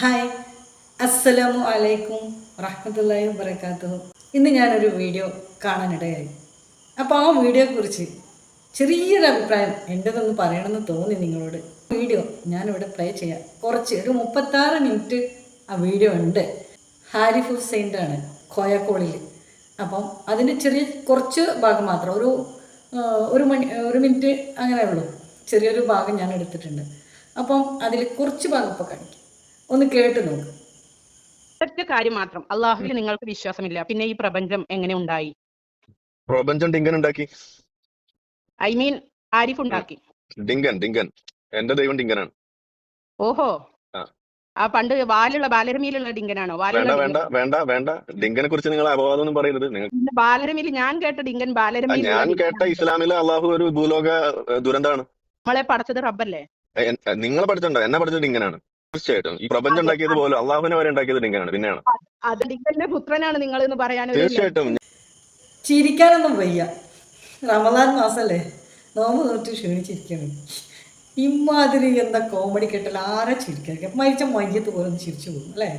Hi. അസ്സലാമു അലൈക്കും റഹ്മത്തുള്ളാഹി വബറകാതുഹു. ഇന്ന് ഞാനൊരു വീഡിയോ കാണാനിടയായി. അപ്പോൾ ആ വീഡിയോയെക്കുറിച്ച് ചെറിയൊരു അഭിപ്രായം എന്റെതൊന്ന് പറയണമെന്ന് തോന്നി നിങ്ങളോട്. വീഡിയോ ഞാനിവിടെ പ്ലേ ചെയ്യാം. കുറച്ച് ഒരു മുപ്പത്താറ് മിനിറ്റ് ആ വീഡിയോ ഉണ്ട്. ഹാരിഫ് ഹുസൈന്റെ ആണ് കോയക്കോളിൽ അപ്പം അതിന്റെ ചെറിയ കുറച്ച് ഭാഗം മാത്രം ഒരു ഒരു മണി ഒരു മിനിറ്റ് അങ്ങനെ ഉള്ളൂ ചെറിയൊരു ഭാഗം ഞാൻ എടുത്തിട്ടുണ്ട്. അപ്പം അതിൽ കുറച്ച് ഭാഗം ഇപ്പോൾ കാണിക്കാം. ഒന്ന് കേട്ട് നോക്ക്. ഒറ്റ കാര്യം മാത്രം. അള്ളാഹുവിൽ നിങ്ങൾക്ക് വിശ്വാസമില്ല. പിന്നെ ഈ പ്രപഞ്ചം എങ്ങനെ ഉണ്ടായി? പ്രപഞ്ചം ഡിങ്കൻ ഉണ്ടാക്കി. ഐ മീൻ ആരിഫ് ഉണ്ടാക്കി? ഡിങ്കൻ ഡിങ്കൻ. എന്റെ ദൈവം ഡിങ്കനാണ്. ഓഹോ. ആ. പണ്ട് വാലുള്ള ബാലരമയിലുള്ള ഡിങ്കനാണോ? വേണ്ട വേണ്ട വേണ്ട വേണ്ട. ഡിങ്കനെ കുറിച്ച് നിങ്ങൾ അപവാദമൊന്നും പറയരുത്. നിങ്ങൾ ഡിങ്കൻ? ബാലരമയിൽ ഞാൻ കേട്ട ഡിങ്കൻ ബാലരമി ഞാൻ കേട്ട ഇസ്ലാമിലെ അള്ളാഹു ഒരു ഭൂലോക ദുരന്താണ് നമ്മളെ പഠിച്ചത് റബ്ബല്ലേ? നിങ്ങൾ പഠിച്ചിട്ടുണ്ടോ? എന്നെ പഠിച്ചത് ഡിങ്കനാണ്. തീർച്ചയായിട്ടും. ഈ പ്രപഞ്ചം ഉണ്ടാക്കിയത് പോലും അള്ളാഹുവിനെ വരെ ഉണ്ടാക്കിയത് ഡിങ്കനാണ് പിന്നെയാണ്. അത് ഡിങ്കന്റെ പുത്രനാണ് നിങ്ങൾ എന്ന് പറയാൻ ഒരു തീർച്ചയായിട്ടും. ചിരിക്കാനൊന്നും വയ്യ. റമദാൻ മാസല്ലേ? നോമ്പ് നോട്ട് ക്ഷണിച്ചിരിക്കണം. ഇമാതിരി എന്താ കോമഡി കേട്ടാൽ ആരെ ചിരിക്കാൻ മരിച്ച മയ്യത്ത് പോലും ചിരിച്ചു പോകും അല്ലേ?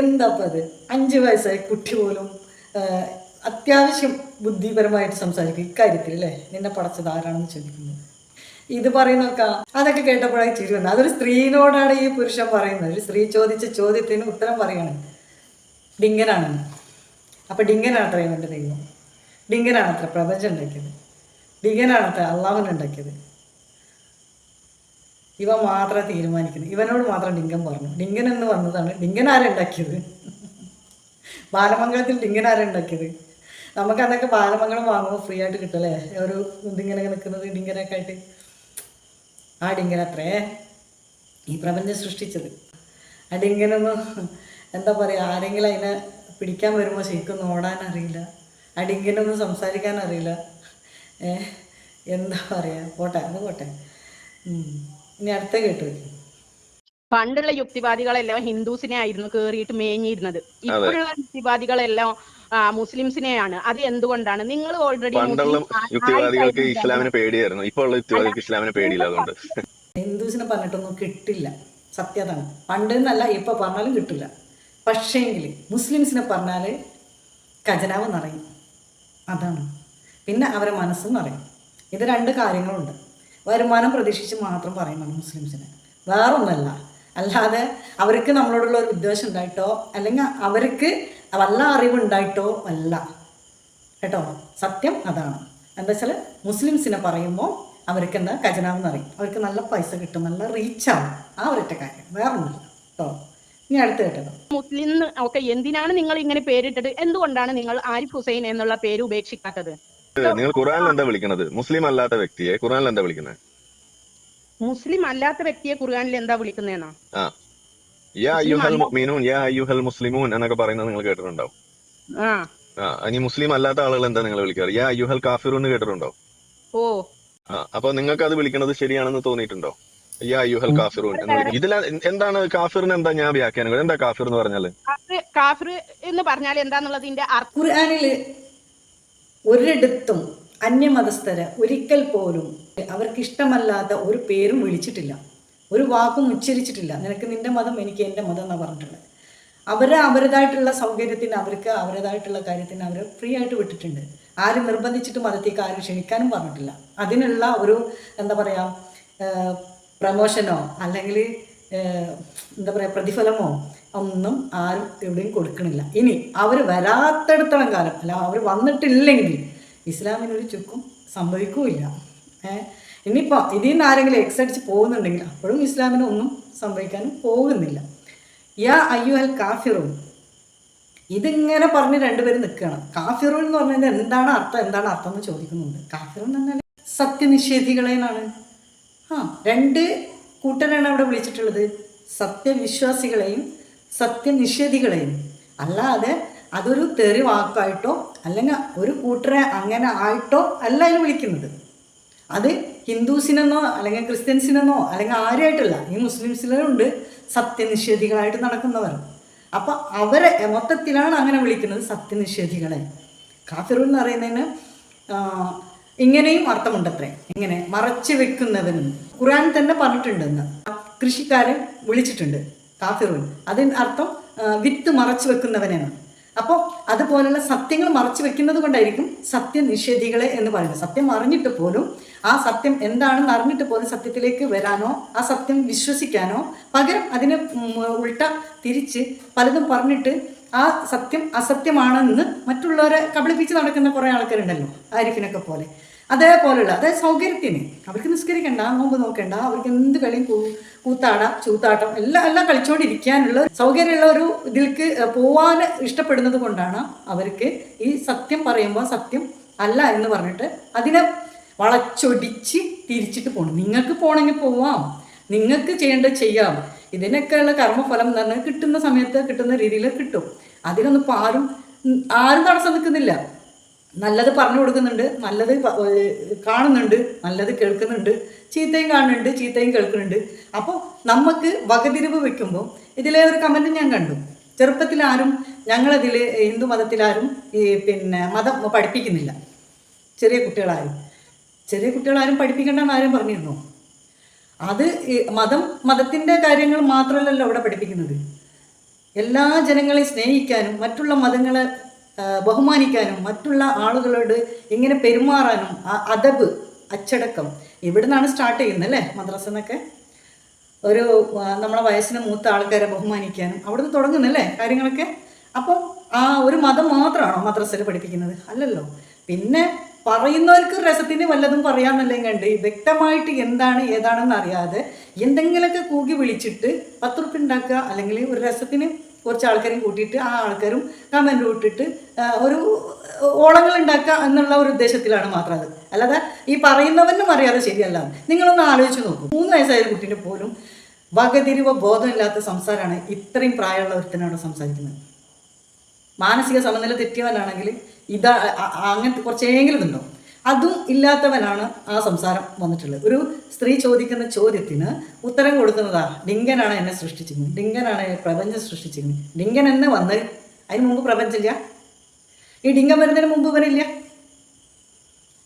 എന്താപ്പം അത്? അഞ്ച് വയസ്സായി കുട്ടി പോലും അത്യാവശ്യം ബുദ്ധിപരമായിട്ട് സംസാരിക്കും. ഇക്കാര്യത്തിൽ അല്ലേ? നിന്നെ പടച്ചത് ആരാണെന്ന് ചോദിക്കുന്നത്? ഇത് പറയുന്നൊക്കെ അതൊക്കെ കേട്ടപ്പോഴായി ചിരി അതൊരു സ്ത്രീനോടാണ് ഈ പുരുഷൻ പറയുന്നത്. ഒരു സ്ത്രീ ചോദിച്ച ചോദ്യത്തിന് ഉത്തരം പറയണം. ഡിങ്കനാണെന്ന് അപ്പം ഡിങ്കനാണത്ര ഇവന്റെ ദൈവം. ഡിങ്കനാണത്ര പ്രപഞ്ചം ഉണ്ടാക്കിയത്. ഡിങ്കനാണത്ര അള്ളാവൻ ഉണ്ടാക്കിയത്. ഇവ മാത്രം തീരുമാനിക്കുന്നത്. ഇവനോട് മാത്രം ഡിങ്കൻ പറഞ്ഞു. ഡിങ്കൻ എന്ന് വന്നതാണ് ഡിങ്കൻ ആരുണ്ടാക്കിയത് ബാലമംഗളത്തിൽ ഡിങ്കൻ ആരുണ്ടാക്കിയത് നമുക്ക് അന്നൊക്കെ ബാലമംഗളം വാങ്ങുമ്പോൾ ഫ്രീ ആയിട്ട് കിട്ടുമല്ലേ ഒരു ഇതിങ്ങനെ നിൽക്കുന്നത് ഡിങ്കനൊക്കെ ആയിട്ട്. ആ അത്രേ ഈ പ്രപഞ്ചം സൃഷ്ടിച്ചത്. അടിങ്ങനൊന്നും എന്താ പറയുക ആരെങ്കിലും അതിനെ പിടിക്കാൻ വരുമ്പോൾ ശരിക്കും ഓടാൻ അറിയില്ല അടിങ്ങനൊന്നും സംസാരിക്കാൻ അറിയില്ല എന്താ പറയുക പോട്ടെ അത് പോട്ടെ. ഇനി അടുത്ത കേട്ടു പണ്ടുള്ള യുക്തിവാദികളെല്ലാം ഹിന്ദുസിനെ ആയിരുന്നു കേറിയിട്ട് മേഞ്ഞിരുന്നത്. ഇപ്പോഴുള്ള യുക്തിവാദികളെല്ലാം ആ, മുസ്ലിംസിനെയാണ്. അത് എന്തുകൊണ്ടാണ്? നിങ്ങൾ ഓൾറെഡി പണ്ടുള്ള യുക്തിവാദികൾക്ക് ഇസ്ലാമിനെ പേടിയായിരുന്നു. ഇപ്പോൾ ഉള്ള യുക്തിവാദികൾക്ക് ഇസ്ലാമിനെ പേടിയില്ല അതുകൊണ്ട്. ഹിന്ദുസിനെ പറഞ്ഞിട്ടൊന്നും കിട്ടില്ല. സത്യതാണ് പണ്ട് എന്നല്ല ഇപ്പൊ പറഞ്ഞാലും കിട്ടില്ല. പക്ഷേങ്കിൽ മുസ്ലിംസിനെ പറഞ്ഞാൽ ഖജനാവ് നിറയും. അതാണ്. പിന്നെ അവരെ മനസ്സും നിറയും. ഇത് രണ്ട് കാര്യങ്ങളുണ്ട്. വരുമാനം പ്രതീക്ഷിച്ച് മാത്രം പറയുന്നതാണ് മുസ്ലിംസിനെ. വേറൊന്നല്ല. അല്ലാതെ അവർക്ക് നമ്മളോടുള്ള ഒരു ഉദ്ദേശം ഉണ്ടായിട്ടോ അല്ലെങ്കിൽ അവർക്ക് വല്ല അറിവുണ്ടായിട്ടോ അല്ല. കേട്ടോ? സത്യം അതാണ്. എന്താ വെച്ചാൽ മുസ്ലിംസിനെ പറയുമ്പോൾ അവർക്ക് എന്താ ഖജനാവ് നിറയും അവർക്ക് നല്ല പൈസ കിട്ടും നല്ല റീച്ചാവും ആ ഒരൊറ്റ കാര്യം. വേറെ ഒന്നുമില്ല കേട്ടോ? ഇനി അടുത്ത് കേട്ടത് മുസ്ലിം ഒക്കെ എന്തിനാണ് നിങ്ങൾ ഇങ്ങനെ പേരിട്ടത്? എന്തുകൊണ്ടാണ് നിങ്ങൾ ആരിഫ് ഹുസൈൻ എന്നുള്ള പേര് ഉപേക്ഷിക്കാത്തത്? നിങ്ങൾ ഖുറാനിൽ എന്താ വിളിക്കുന്നത് മുസ്ലിം അല്ലാത്ത വ്യക്തിയെ ഖുറാനിൽ എന്താ വിളിക്കുന്നത് മുസ്ലിം അല്ലാത്ത വ്യക്തിയെ ഖുർആനിൽ എന്താ വിളിക്കുന്നതെന്നാ ആ. യാ അയ്യുഹൽ മുഅ്മിനൂൻ യാ അയ്യുഹൽ മുസ്ലിമൂൻ എന്നൊക്കെ പറയുന്നത് നിങ്ങൾ കേട്ടിട്ടുണ്ടാവും ആ. ആ ഇനി മുസ്ലിം അല്ലാത്ത ആളുകൾ എന്താ നിങ്ങൾ വിളിക്കാറ്? യാ അയ്യുഹൽ കാഫിറൂൻ കേട്ടിട്ടുണ്ടോ? ഓ. ആ അപ്പൊ നിങ്ങൾക്ക് അത് വിളിക്കുന്നത് ശരിയാണെന്ന് തോന്നിയിട്ടുണ്ടോ? യാ അയ്യുഹൽ കാഫിറൂൻ ഇതിൽ എന്താണ് കാഫിറിന് എന്താ ഞാൻ വ്യാഖ്യാനം എന്താ കാഫിർ എന്ന് പറഞ്ഞാൽ? കാഫിർ എന്ന് പറഞ്ഞാൽ എന്താന്നുള്ളതിന്റെ ഖുർആാനിൽ ഒരിടത്തും അന്യമതസ്ഥരെ ഒരിക്കൽ പോലും അവർക്കിഷ്ടമല്ലാത്ത ഒരു പേരും വിളിച്ചിട്ടില്ല. ഒരു വാക്കും ഉച്ചരിച്ചിട്ടില്ല. നിനക്ക് നിന്റെ മതം എനിക്ക് എന്റെ മതം എന്നാണ് പറഞ്ഞിട്ടുള്ളത്. അവർ അവരുടേതായിട്ടുള്ള സൗകര്യത്തിന് അവർക്ക് അവരുടേതായിട്ടുള്ള കാര്യത്തിന് അവർ ഫ്രീ ആയിട്ട് വിട്ടിട്ടുണ്ട്. ആരും നിർബന്ധിച്ചിട്ട് മതത്തേക്ക് ആരും ക്ഷണിക്കാനും പറഞ്ഞിട്ടില്ല. അതിനുള്ള ഒരു എന്താ പറയുക പ്രമോഷനോ അല്ലെങ്കിൽ എന്താ പറയുക പ്രതിഫലമോ ഒന്നും ആരും എവിടെയും കൊടുക്കണില്ല. ഇനി അവർ വരാത്തടത്തോളം കാലം അല്ല അവർ വന്നിട്ടില്ലെങ്കിൽ ഇസ്ലാമിനൊരു ചുക്കും സംഭവിക്കുകയില്ല ഇനിയിപ്പോൾ ഇതിൽ നിന്ന് ആരെങ്കിലും എക്സ് അടിച്ച് പോകുന്നുണ്ടെങ്കിൽ അപ്പോഴും ഇസ്ലാമിന് ഒന്നും സംഭവിക്കാനും പോകുന്നില്ല. യാ അയ്യുഹൽ കാഫിറുൻ. ഇതിങ്ങനെ പറഞ്ഞ് രണ്ടുപേരും നിൽക്കുകയാണ്. കാഫിറുൻ എന്ന് പറഞ്ഞാൽ എന്താണ് അർത്ഥം എന്താണ് അർത്ഥം എന്ന് ചോദിക്കുന്നുണ്ട്. കാഫിറുൻ എന്ന് പറഞ്ഞാൽ സത്യനിഷേധികളേനാണ് ആ രണ്ട് കൂട്ടരാണ് അവിടെ വിളിച്ചിട്ടുള്ളത്. സത്യവിശ്വാസികളെയും സത്യനിഷേധികളെയും. അല്ലാതെ അതൊരു തെറി വാക്കായിട്ടോ അല്ലെങ്കിൽ ഒരു കൂട്ടരെ അങ്ങനെ ആയിട്ടോ അല്ല അതിൽ വിളിക്കുന്നത്. അത് ഹിന്ദുസിനെന്നോ അല്ലെങ്കിൽ ക്രിസ്ത്യൻസിനെന്നോ അല്ലെങ്കിൽ ആരുമായിട്ടല്ല. ഈ മുസ്ലിംസിലുണ്ട് സത്യനിഷേധികളായിട്ട് നടക്കുന്നവർ. അപ്പോൾ അവരെ മൊത്തത്തിലാണ് അങ്ങനെ വിളിക്കുന്നത് സത്യനിഷേധികളെ. കാഫിർ എന്ന് പറയുന്നതിന് ഇങ്ങനെയും അർത്ഥമുണ്ടത്രേ. ഇങ്ങനെ മറച്ചു വെക്കുന്നവനും. ഖുറാൻ തന്നെ പറഞ്ഞിട്ടുണ്ടെന്ന് കൃഷിക്കാരെ വിളിച്ചിട്ടുണ്ട് കാഫിറുൻ. അതിന് അർത്ഥം വിത്ത് മറച്ചു വെക്കുന്നവനാണ് അപ്പോൾ അതുപോലുള്ള സത്യങ്ങൾ മറച്ചു വെക്കുന്നത് കൊണ്ടായിരിക്കും സത്യനിഷേധികളെ എന്ന് പറയുന്നത്. സത്യം അറിഞ്ഞിട്ട് പോലും ആ സത്യം എന്താണെന്ന് അറിഞ്ഞിട്ട് പോലും സത്യത്തിലേക്ക് വരാനോ ആ സത്യം വിശ്വസിക്കാനോ പകരം അതിനെ ഉൾട്ട തിരിച്ച് പലതും പറഞ്ഞിട്ട് ആ സത്യം അസത്യമാണെന്ന് മറ്റുള്ളവരെ കബളിപ്പിച്ച് നടക്കുന്ന കുറേ ആൾക്കാരുണ്ടല്ലോ ആരിഫിനൊക്കെ പോലെ. അതേപോലെയുള്ള അതായത് സൗകര്യത്തിന്. അവർക്ക് നിസ്കരിക്കണ്ട നോമ്പ് നോക്കണ്ട അവർക്ക് എന്ത് കളിയും കൂ കൂത്താടാം ചൂത്താട്ടം എല്ലാം എല്ലാം കളിച്ചുകൊണ്ടിരിക്കാനുള്ള സൗകര്യമുള്ള ഒരു ഇതിലേക്ക് പോവാൻ ഇഷ്ടപ്പെടുന്നത് കൊണ്ടാണ് അവർക്ക് ഈ സത്യം പറയുമ്പോൾ സത്യം അല്ല എന്ന് പറഞ്ഞിട്ട് അതിനെ വളച്ചൊടിച്ച് തിരിച്ചിട്ട് പോകണം നിങ്ങൾക്ക് പോകണമെങ്കിൽ പോവാം. നിങ്ങൾക്ക് ചെയ്യേണ്ടത് ചെയ്യാം. ഇതിനൊക്കെയുള്ള കർമ്മഫലം എന്ന് പറഞ്ഞാൽ കിട്ടുന്ന സമയത്ത് കിട്ടുന്ന രീതിയിൽ കിട്ടും. അതിനൊന്നും ഇപ്പോൾ ആരും ആരും തടസ്സം നിൽക്കുന്നില്ല നല്ലത് പറഞ്ഞു കൊടുക്കുന്നുണ്ട് നല്ലത് കാണുന്നുണ്ട് നല്ലത് കേൾക്കുന്നുണ്ട് ചീത്തയും കാണുന്നുണ്ട് ചീത്തയും കേൾക്കുന്നുണ്ട്. അപ്പോൾ നമുക്ക് വകതിരിവ് വെക്കുമ്പോൾ ഇതിലെ ഒരു കമന്റ് ഞാൻ കണ്ടു. ചെറുപ്പത്തിലാരും ഞങ്ങളതിൽ ഹിന്ദു മതത്തിലാരും ഈ പിന്നെ മതം പഠിപ്പിക്കുന്നില്ല. ചെറിയ കുട്ടികളാരും. ചെറിയ കുട്ടികളാരും പഠിപ്പിക്കേണ്ടെന്ന് ആരും പറഞ്ഞിരുന്നു? അത് മതം മതത്തിന്റെ കാര്യങ്ങൾ മാത്രമല്ലല്ലോ അവിടെ പഠിപ്പിക്കുന്നത്. എല്ലാ ജനങ്ങളെ സ്നേഹിക്കാനും മറ്റുള്ള മതങ്ങളെ ബഹുമാനിക്കാനും മറ്റുള്ള ആളുകളോട് എങ്ങനെ പെരുമാറാനും അതബ് അച്ചടക്കം ഇവിടെ നിന്നാണ് സ്റ്റാർട്ട് ചെയ്യുന്നത് അല്ലേ? മദ്രസ എന്നൊക്കെ. ഒരു നമ്മളെ വയസ്സിന് മൂത്ത ആൾക്കാരെ ബഹുമാനിക്കാനും അവിടെ നിന്ന് തുടങ്ങുന്നല്ലേ കാര്യങ്ങളൊക്കെ? അപ്പം ആ ഒരു മതം മാത്രമാണോ മദ്രസയിൽ പഠിപ്പിക്കുന്നത്? അല്ലല്ലോ. പിന്നെ പറയുന്നവർക്ക് രസത്തിന് വല്ലതും പറയാമെന്നല്ലേ കണ്ട്. വ്യക്തമായിട്ട് എന്താണ് ഏതാണെന്ന് അറിയാതെ എന്തെങ്കിലുമൊക്കെ കൂകി വിളിച്ചിട്ട് പത്ത് റുപ്യ ഉണ്ടാക്കുക അല്ലെങ്കിൽ ഒരു രസത്തിന് കുറച്ച് ആൾക്കാരും കൂട്ടിയിട്ട് ആ ആൾക്കാരും കമന്റ് വിട്ടിട്ട് ഒരു ഓളങ്ങൾ ഉണ്ടാക്കുക എന്നുള്ള ഒരു ഉദ്ദേശത്തിലാണ് മാത്രം അത്. അല്ലാതെ ഈ പറയുന്നവനും അറിയാതെ ശരിയല്ല. നിങ്ങളൊന്ന് ആലോചിച്ച് നോക്കൂ. മൂന്ന് വയസ്സായ കുട്ടീന്റെ പോലും വകതിരിവ ബോധമില്ലാത്ത സംസാരമാണ് ഇത്രയും പ്രായമുള്ള ഒരുത്തനോട് സംസാരിക്കുന്നത്. മാനസിക സമനില തെറ്റിയവനാണെങ്കിൽ ഇതാ അങ്ങനത്തെ കുറച്ചെങ്കിലും ഉണ്ടോ അതും ഇല്ലാത്തവനാണ് ആ സംസാരം വന്നിട്ടുള്ളത്. ഒരു സ്ത്രീ ചോദിക്കുന്ന ചോദ്യത്തിന് ഉത്തരം കൊടുക്കുന്നതാ ഡിങ്കനാണ് എന്നെ സൃഷ്ടിച്ചിരുന്നത് ഡിങ്കനാണ് പ്രപഞ്ചം സൃഷ്ടിച്ചിരുന്നത് ഡിങ്കൻ എന്നെ വന്ന് അതിന് മുമ്പ് പ്രപഞ്ചമില്ല. ഈ ഡിങ്കൻ വരുന്നതിന് മുമ്പ് ഇവനില്ല.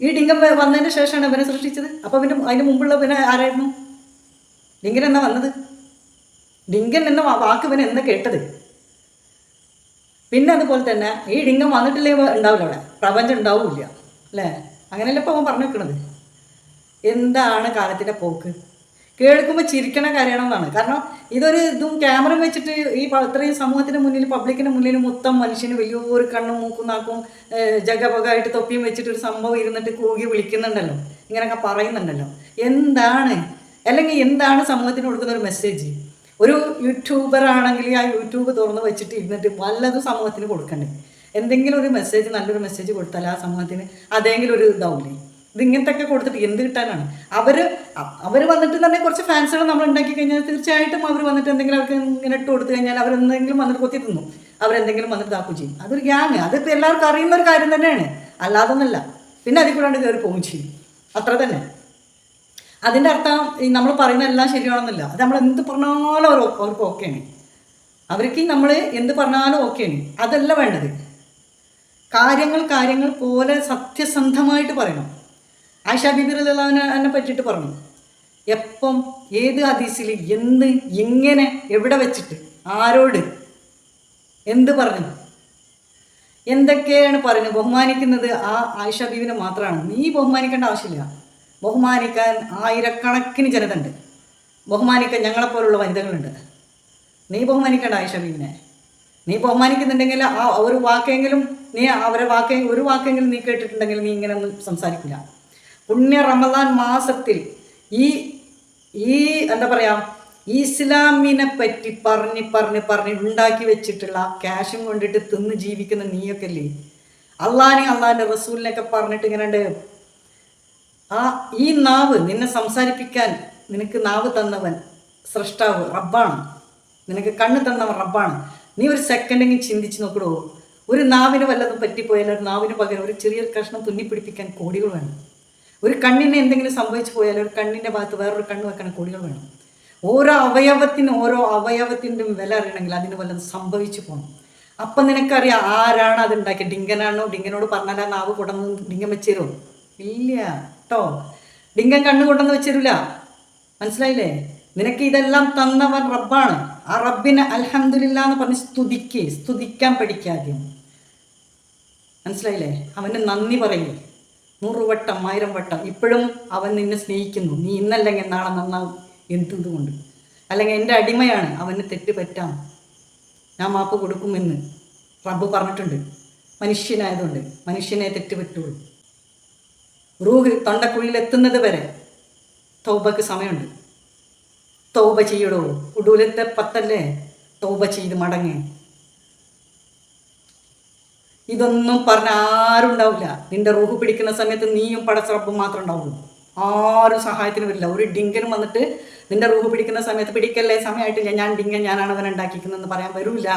ഈ ഡിങ്കൻ വന്നതിന് ശേഷമാണ് ഇവനെ സൃഷ്ടിച്ചത്. അപ്പോൾ പിന്നെ അതിന് മുമ്പുള്ള പിന്നെ ആരായിരുന്നു? ഡിങ്കൻ എന്നാ വന്നത്? ഡിങ്കൻ എന്ന വാക്ക് ഇവൻ എന്നാ കേട്ടത്? പിന്നെ അതുപോലെ തന്നെ ഈ ഡിങ്കം വന്നിട്ടില്ലേ ഉണ്ടാവില്ല അവിടെ. പ്രപഞ്ചം ഉണ്ടാവില്ല. അല്ലേ? അങ്ങനെയല്ല ഇപ്പോൾ അവൻ പറഞ്ഞു വെക്കണത്? എന്താണ് കാലത്തിന്റെ പോക്ക്? കേൾക്കുമ്പോൾ ചിരിക്കണ കാര്യമാണെന്നാണ് കാരണം ഇതൊരു ഇതും ക്യാമറ വെച്ചിട്ട് ഈ ഇത്രയും സമൂഹത്തിന് മുന്നിൽ പബ്ലിക്കിന് മുന്നിൽ മൊത്തം മനുഷ്യന് വലിയൊരു കണ്ണും മൂക്കും നാക്കും ജഗപകായിട്ട് തൊപ്പിയും വെച്ചിട്ട് ഒരു സംഭവം ഇരുന്നിട്ട് കൂകി വിളിക്കുന്നുണ്ടല്ലോ. ഇങ്ങനെയൊക്കെ പറയുന്നുണ്ടല്ലോ. എന്താണ്? അല്ലെങ്കിൽ എന്താണ് സമൂഹത്തിന് കൊടുക്കുന്ന ഒരു മെസ്സേജ് ഒരു യൂട്യൂബർ ആണെങ്കിൽ ആ യൂട്യൂബ് തുറന്ന് വെച്ചിട്ട് ഇരുന്നിട്ട് വല്ലതും സമൂഹത്തിന് കൊടുക്കണ്ടേ? എന്തെങ്കിലും ഒരു മെസ്സേജ് നല്ലൊരു മെസ്സേജ് കൊടുത്താൽ ആ സമൂഹത്തിന് അതെങ്കിലും ഒരു ഇതാവില്ലേ ഇത് ഇങ്ങനത്തെ ഒക്കെ കൊടുത്തിട്ട് എന്ത് കിട്ടാനാണ്? അവർ അവർ വന്നിട്ട് തന്നെ കുറച്ച് ഫാൻസുകൾ നമ്മൾ ഉണ്ടാക്കി കഴിഞ്ഞാൽ തീർച്ചയായിട്ടും അവർ വന്നിട്ട് എന്തെങ്കിലും അവർക്ക് ഇങ്ങനെ ഇട്ട് കൊടുത്തു കഴിഞ്ഞാൽ അവരെന്തെങ്കിലും വന്നിട്ട് കൊത്തി തിന്നു. അവരെന്തെങ്കിലും വന്നിട്ട് ഇതാക്കുകയും ചെയ്യും. അതൊരു ഗ്യാങ് അതിപ്പോൾ എല്ലാവർക്കും അറിയുന്ന ഒരു കാര്യം തന്നെയാണ്. അല്ലാതൊന്നുമല്ല പിന്നെ അതിൽ കൂടാണ്ട് കയറി പോവുകയും ചെയ്യും. അത്ര തന്നെ. അതിന്റെ അർത്ഥം നമ്മൾ പറയുന്ന എല്ലാം ശരിയാണെന്നില്ല. അത് നമ്മൾ എന്ത് പറഞ്ഞാലും അവർ അവർക്ക് ഓക്കെയാണ് അവർക്ക് നമ്മൾ എന്ത് പറഞ്ഞാലും ഓക്കെയാണ് അതല്ല വേണ്ടത്. കാര്യങ്ങൾ കാര്യങ്ങൾ പോലെ സത്യസന്ധമായിട്ട് പറയണം. ആയിഷ ബിബിറിനെ എന്നെ പറ്റിയിട്ട് പറഞ്ഞു. എപ്പം ഏത് ഹദീസിൽ എന്ന് എങ്ങനെ എവിടെ വെച്ചിട്ട് ആരോട് എന്ത് പറഞ്ഞു? എന്തൊക്കെയാണ് പറഞ്ഞു? ബഹുമാനിക്കുന്നത് ആ ആയിഷ ബീവിനെ മാത്രമാണ്. നീ ബഹുമാനിക്കേണ്ട ആവശ്യമില്ല. ബഹുമാനിക്കാൻ ആയിരക്കണക്കിന് ജനത ഉണ്ട് ബഹുമാനിക്കാൻ ഞങ്ങളെപ്പോലുള്ള വനിതകളുണ്ട്. നീ ബഹുമാനിക്കേണ്ട ആയിഷ ബീവിനെ നീ ബഹുമാനിക്കുന്നുണ്ടെങ്കിൽ ആ ഒരു വാക്കെങ്കിലും നീ അവരെ വാക്കെ ഒരു വാക്കെങ്കിലും നീ കേട്ടിട്ടുണ്ടെങ്കിൽ നീ ഇങ്ങനെ ഒന്നും സംസാരിക്കില്ല. പുണ്യ റമദാൻ മാസത്തിൽ ഈ ഈ എന്താ പറയാ ഇസ്ലാമിനെ പറ്റി പറഞ്ഞ് പറഞ്ഞ് പറഞ്ഞ് ഉണ്ടാക്കി വെച്ചിട്ടുള്ള ക്യാഷും കൊണ്ടിട്ട് തിന്ന് ജീവിക്കുന്ന നീയൊക്കെ അല്ലേ അള്ളാനെ അള്ളാഹിന്റെ റസൂലിനൊക്കെ പറഞ്ഞിട്ട് ഇങ്ങനെ ആ ഈ നാവ് നിന്നെ സംസാരിപ്പിക്കാൻ നിനക്ക് നാവ് തന്നവൻ സൃഷ്ടാവ് റബ്ബാണ്. നിനക്ക് കണ്ണ് തന്നവൻ റബ്ബാണ്. നീ ഒരു സെക്കൻഡെങ്കിലും ചിന്തിച്ച് നോക്കടോ. ഒരു നാവിന് വല്ലതും പറ്റിപ്പോയാൽ ഒരു നാവിന് പകരം ഒരു ചെറിയൊരു കഷ്ണം തുന്നിപ്പിടിപ്പിക്കാൻ കോടികൾ വേണം. ഒരു കണ്ണിനെ എന്തെങ്കിലും സംഭവിച്ചു പോയാൽ ഒരു കണ്ണിന്റെ ഭാഗത്ത് വേറൊരു കണ്ണ് വെക്കാൻ കോടികൾ വേണം. ഓരോ അവയവത്തിന് ഓരോ അവയവത്തിന്റെയും വില അറിയണമെങ്കിൽ അതിന് വല്ലതും സംഭവിച്ചു പോകണം അപ്പം നിനക്കറിയാം ആരാണ് അത് ഉണ്ടാക്കിയത്? ഡിങ്കനാണോ? ഡിങ്കനോട് പറഞ്ഞാൽ നാവ് കൊടന്ന് ഡിങ്കൻ വെച്ചേരോ ഇല്ല. കേട്ടോ? ഡിങ്കൻ കണ്ണു കൊണ്ടെന്ന് വെച്ചിരില്ല മനസ്സിലായില്ലേ? നിനക്ക് ഇതെല്ലാം തന്നവൻ റബ്ബാണ്. ആ റബ്ബിനെ അലഹമില്ല എന്ന് പറഞ്ഞ് സ്തുതിക്ക് സ്തുതിക്കാൻ പഠിക്കാദ്യം മനസ്സിലായില്ലേ? അവന് നന്ദി പറയൂ. നൂറുവട്ടം ആയിരം വട്ടം. ഇപ്പോഴും അവൻ നിന്നെ സ്നേഹിക്കുന്നു. നീ ഇന്നല്ലെങ്കിൽ നാളെ നന്നാവും എന്തുകൊണ്ട് അല്ലെങ്കിൽ എന്റെ അടിമയാണ്. അവന് തെറ്റ് പറ്റാം. ഞാൻ മാപ്പ് കൊടുക്കുമെന്ന് റബ്ബ് പറഞ്ഞിട്ടുണ്ട്. മനുഷ്യനായതുകൊണ്ട്. മനുഷ്യനെ തെറ്റ് പറ്റുള്ളൂ. റൂഹ് തൊണ്ടക്കുള്ളിൽ എത്തുന്നത് വരെ തൗബക്ക് സമയമുണ്ട്. തൗബ ചെയ്യടോ. ഉടൂലത്തെ പത്തല്ലേ? തൗബ ചെയ്ത് മടങ്ങേ. ഇതൊന്നും പറഞ്ഞ ആരും ഉണ്ടാവില്ല. നിന്റെ റൂഹ് പിടിക്കുന്ന സമയത്ത് നീയും പടച്ചറപ്പും മാത്രം ഉണ്ടാവുള്ളൂ. ആരും സഹായത്തിന് വരില്ല. ഒരു ഡിങ്കനും വന്നിട്ട് നിന്റെ റൂഹ് പിടിക്കുന്ന സമയത്ത് പിടിക്കല്ലേ? സമയമായിട്ടില്ല ഞാൻ ഡിങ്കൻ ഞാനാണ് അവൻ ഉണ്ടാക്കിക്കുന്നതെന്ന് പറയാൻ വരൂല.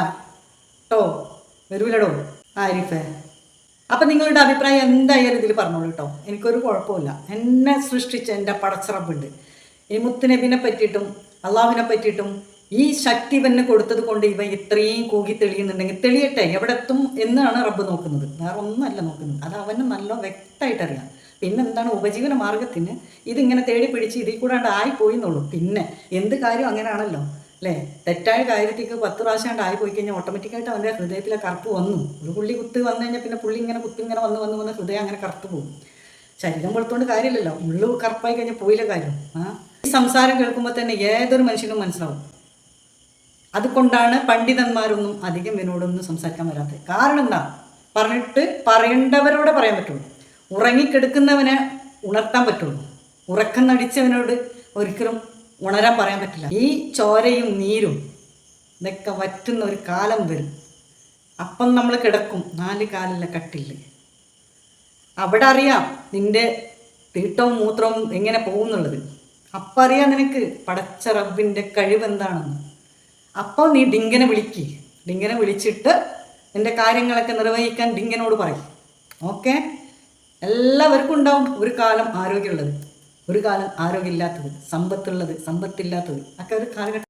കേട്ടോ വരൂലടോ. ആരിഫേ. അപ്പം നിങ്ങളുടെ അഭിപ്രായം എന്തായാലും ഇതിൽ പറഞ്ഞോളൂ കേട്ടോ എനിക്കൊരു കുഴപ്പമില്ല. എന്നെ സൃഷ്ടിച്ച എന്റെ പടച്ചറബുണ്ട്. ഈ മുത്തുനബിനെ പറ്റിയിട്ടും അള്ളാഹുവിനെ പറ്റിയിട്ടും ഈ ശക്തി ഇവന് കൊടുത്തത് കൊണ്ട് ഇവ ഇത്രയും കൂകി തെളിയുന്നുണ്ടെങ്കിൽ തെളിയട്ടെ എവിടെ എത്തും എന്നാണ് റബ്ബ് നോക്കുന്നത്. വേറെ ഒന്നല്ല നോക്കുന്നത്. അത് അവന് നല്ല വ്യക്തമായിട്ട് അറിയാം. പിന്നെ എന്താണ് ഉപജീവന മാർഗത്തിന്? ഇതിങ്ങനെ തേടി പിടിച്ച് ഇതിൽ കൂടാണ്ട് ആയിപ്പോയി എന്നുള്ളൂ. പിന്നെ എന്ത് കാര്യം അങ്ങനെയാണല്ലോ? അല്ലേ? തെറ്റായ കാര്യത്തേക്ക് പത്ത് പ്രാവശ്യം ആയി പോയി കഴിഞ്ഞാൽ ഓട്ടോമാറ്റിക്കായിട്ട് അവന്റെ ഹൃദയത്തിലെ കറുപ്പ് വന്നു. ഒരു പുള്ളി കുത്ത് വന്നു കഴിഞ്ഞാൽ പിന്നെ പുള്ളി ഇങ്ങനെ കുത്തി ഇങ്ങനെ വന്ന് വന്ന് വന്ന് ഹൃദയം അങ്ങനെ കറുത്ത് പോകും. ശരീരം വെളുത്തോണ്ട് കാര്യമില്ലല്ലോ. ഉള്ളു കറുപ്പായി കഴിഞ്ഞാൽ പോയില്ല കാര്യം. ആ? ഈ സംസാരം കേൾക്കുമ്പോൾ തന്നെ ഏതൊരു മനുഷ്യനും മനസ്സിലാവും. അതുകൊണ്ടാണ് പണ്ഡിതന്മാരൊന്നും അധികം എന്നോടൊന്നും സംസാരിക്കാൻ വരാത്തത്. കാരണം എന്താ? പറഞ്ഞിട്ട് പറയേണ്ടവരോട് പറയാൻ പറ്റുള്ളൂ. ഉറങ്ങിക്കെടുക്കുന്നവനെ ഉണർത്താൻ പറ്റുള്ളൂ. ഉറക്കം നടിച്ചവനോട് ഒരിക്കലും ഉണരാൻ പറയാൻ പറ്റില്ല. ഈ ചോരയും നീരും ഇതൊക്കെ വറ്റുന്ന ഒരു കാലം വരും. അപ്പം നമ്മൾ കിടക്കും. നാല് കാലില്ല കട്ടില്ല അവിടെ അറിയാം നിന്റെ തീട്ടവും മൂത്രവും എങ്ങനെ പോകുന്നുള്ളത്. അപ്പം അറിയാം നിനക്ക് പടച്ച റബ്ബിന്റെ കഴിവ് എന്താണെന്ന്. അപ്പോൾ നീ ഡിങ്കനെ വിളിക്ക്. ഡിങ്കനെ വിളിച്ചിട്ട് നിന്റെ കാര്യങ്ങളൊക്കെ നിർവഹിക്കാൻ ഡിങ്കനോട് പറയും. ഓക്കെ? എല്ലാവർക്കും ഉണ്ടാവും ഒരു കാലം ആരോഗ്യമുള്ളത്. ഒരു കാലം ആരോഗ്യമില്ലാത്തത് സമ്പത്തുള്ളത് സമ്പത്തില്ലാത്തത് ഒക്കെ ഒരു കാലഘട്ടം